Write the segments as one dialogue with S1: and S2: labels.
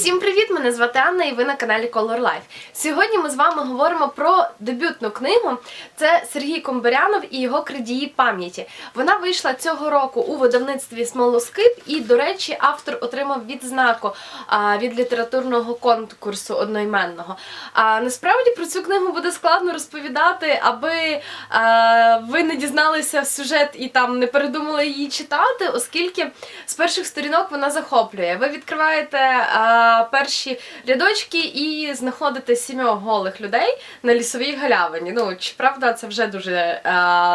S1: Всім привіт! Мене звати Анна і ви на каналі Color Life. Сьогодні ми з вами говоримо про дебютну книгу. Це Сергій Комбарянов і його крадії пам'яті. Вона вийшла цього року у видавництві Смолоскип, і, до речі, автор отримав відзнаку від літературного конкурсу одноіменного. А насправді про цю книгу буде складно розповідати, аби ви не дізналися сюжет і там не передумали її читати, оскільки з перших сторінок вона захоплює. Ви відкриваєте а, перші рядочки і знаходити сімьох голих людей на лісовій галявині. Ну чи правда це вже дуже е,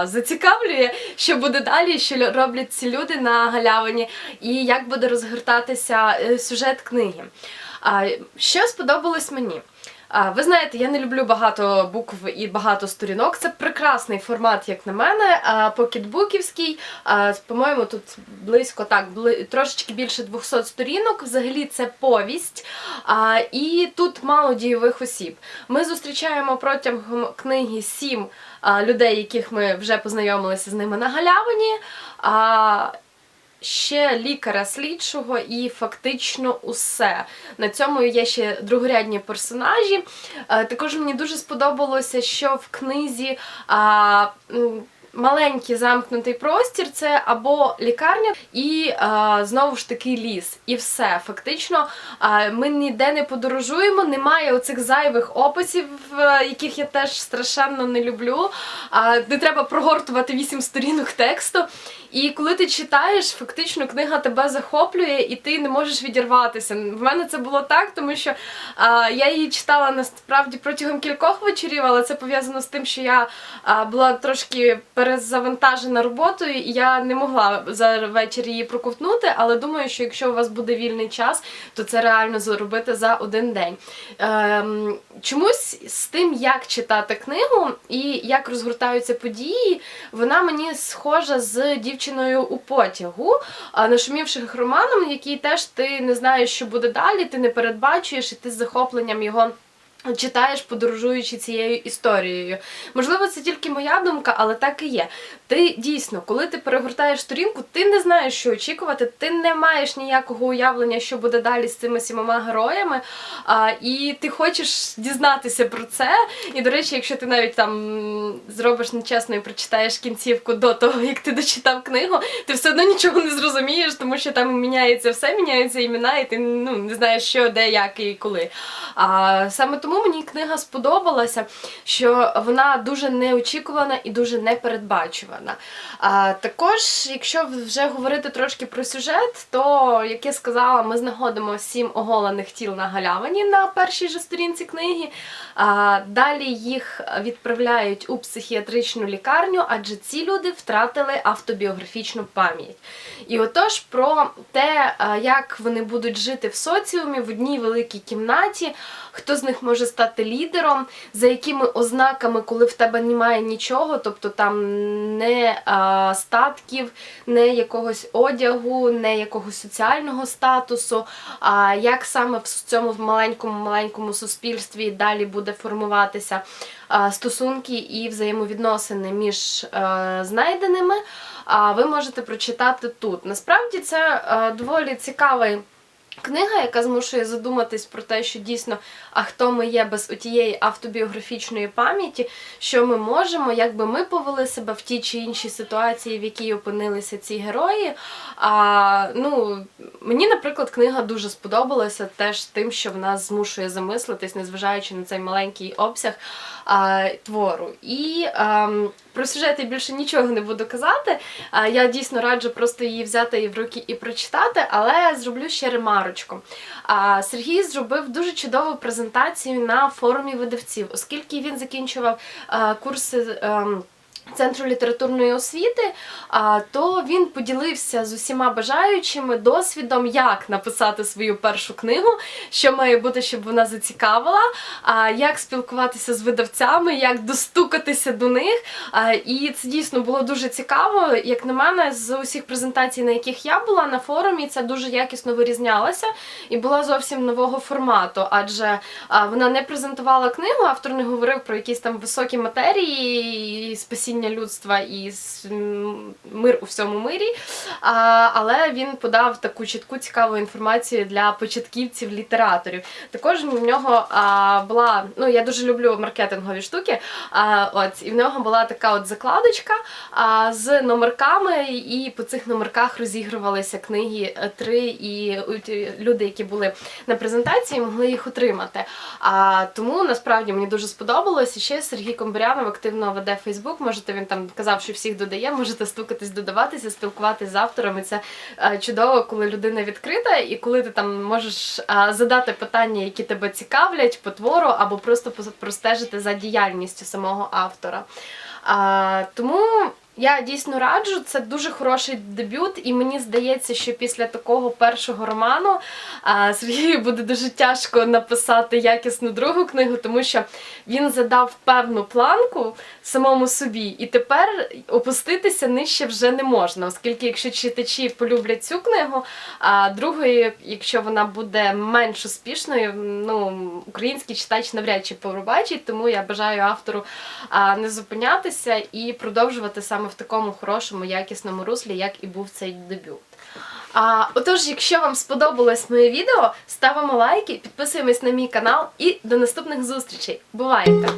S1: зацікавлює, що буде далі, що роблять ці люди на галявині, і як буде розгортатися е, сюжет книги. А, що сподобалось мені? Ви знаєте, я не люблю багато букв і багато сторінок. Це прекрасний формат, як на мене. Покетбуківський. По-моєму, тут близько так, трошечки більше 200 сторінок. Взагалі це повість. І тут мало дійових осіб. Ми зустрічаємо протягом книги сім людей, яких ми вже познайомилися з ними на галявині. А, ще лікаря слідчого і фактично усе. На цьому є ще другорядні персонажі. Е, Також мені дуже сподобалося, що в книзі. А, Маленький замкнутий простір це або лікарня, і а, знову ж таки ліс. І все. Фактично, а, ми ніде не подорожуємо, немає оцих зайвих описів, е, яких я теж страшенно не люблю. А, не треба прогортувати вісім сторінок тексту. І коли ти читаєш, фактично книга тебе захоплює, і ти не можеш відірватися. В мене це було так, тому що а, я її читала насправді протягом кількох вечорів, але це пов'язано з тим, що я а, була трошки перезавантажена роботою, і я не могла за вечір її проковтнути. Але думаю, що якщо у вас буде вільний час, то це реально зробити за один день. Ем, чомусь з тим, як читати книгу і як розгортаються події, вона мені схожа з дівчиною у потягу, нашумівших романом, який теж ти не знаєш, що буде далі, ти не передбачуєш, і ти з захопленням його. Читаєш, подорожуючи цією історією. Можливо, це тільки моя думка, але так і є. Ти дійсно, коли ти перегортаєш сторінку, ти не знаєш, що очікувати, ти не маєш ніякого уявлення, що буде далі з цими сімома героями. А, і ти хочеш дізнатися про це. І, до речі, якщо ти навіть там зробиш нечесно і прочитаєш кінцівку до того, як ти дочитав книгу, ти все одно нічого не зрозумієш, тому що там міняється все, міняються імена, і ти ну, не знаєш, що, де, як і коли. А саме тому мені книга сподобалася, що вона дуже неочікувана і дуже непередбачувана. А, також, якщо вже говорити трошки про сюжет, то, як я сказала, ми знаходимо сім оголених тіл на галявині на першій же сторінці книги. А, далі їх відправляють у психіатричну лікарню, адже ці люди втратили автобіографічну пам'ять. І отож про те, як вони будуть жити в соціумі в одній великій кімнаті, хто з них може стати лідером, за якими ознаками, коли в тебе немає нічого, тобто там не а, статків, не якогось одягу, не якогось соціального статусу, а як саме в цьому маленькому маленькому суспільстві далі буде формуватися а, стосунки і взаємовідносини між е, знайденими, а ви можете прочитати тут. Насправді це е, доволі цікавий. Книга, яка змушує задуматись про те, що дійсно, а хто ми є без отієї автобіографічної пам'яті, що ми можемо, як би ми повели себе в тій чи іншій ситуації, в якій опинилися ці герої. А, ну, мені, наприклад, книга дуже сподобалася теж тим, що вона змушує замислитись, незважаючи на цей маленький обсяг а, твору. І ам, про сюжет я більше нічого не буду казати. А, Я дійсно раджу просто її взяти і в руки і прочитати, але зроблю ще ремарочку. А, Сергій зробив дуже чудову презентацію на форумі видавців, оскільки він закінчував а, курси. ем, Центру літературної освіти, то він поділився з усіма бажаючими досвідом, як написати свою першу книгу, що має бути, щоб вона зацікавила, як спілкуватися з видавцями, як достукатися до них. І це дійсно було дуже цікаво. Як на мене, з усіх презентацій, на яких я була на форумі, це дуже якісно вирізнялося і була зовсім нового формату, адже вона не презентувала книгу, автор не говорив про якісь там високі матерії і спеціальні спасіння людства і мир у всьому мирі. Але він подав таку чітку цікаву інформацію для початківців літераторів. Також в нього була, ну я дуже люблю маркетингові штуки. От і в нього була така от закладочка з номерками, і по цих номерках розігрувалися книги е, три, і люди, які були на презентації, могли їх отримати. Тому насправді мені дуже сподобалось. І ще Сергій Комбарянов активно веде Фейсбук. Можете він там казав, що всіх додає. Можете стукатись, додаватися, спілкуватися з авторами. Це е, чудово, коли людина відкрита, і коли ти там можеш е, задати питання, які тебе цікавлять по твору, або просто простежити за діяльністю самого автора. А, тому я дійсно раджу, це дуже хороший дебют, і мені здається, що після такого першого роману Сергію буде дуже тяжко написати якісну другу книгу, тому що він задав певну планку самому собі, і тепер опуститися нижче вже не можна, оскільки якщо читачі полюблять цю книгу, а другої, якщо вона буде менш успішною, ну український читач навряд чи побачить, тому я бажаю автору не зупинятися і продовжувати саме в такому хорошому, якісному руслі, як і був цей дебют. А, отож, якщо вам сподобалось моє відео, ставимо лайки, підписуємось на мій канал і до наступних зустрічей. Бувайте!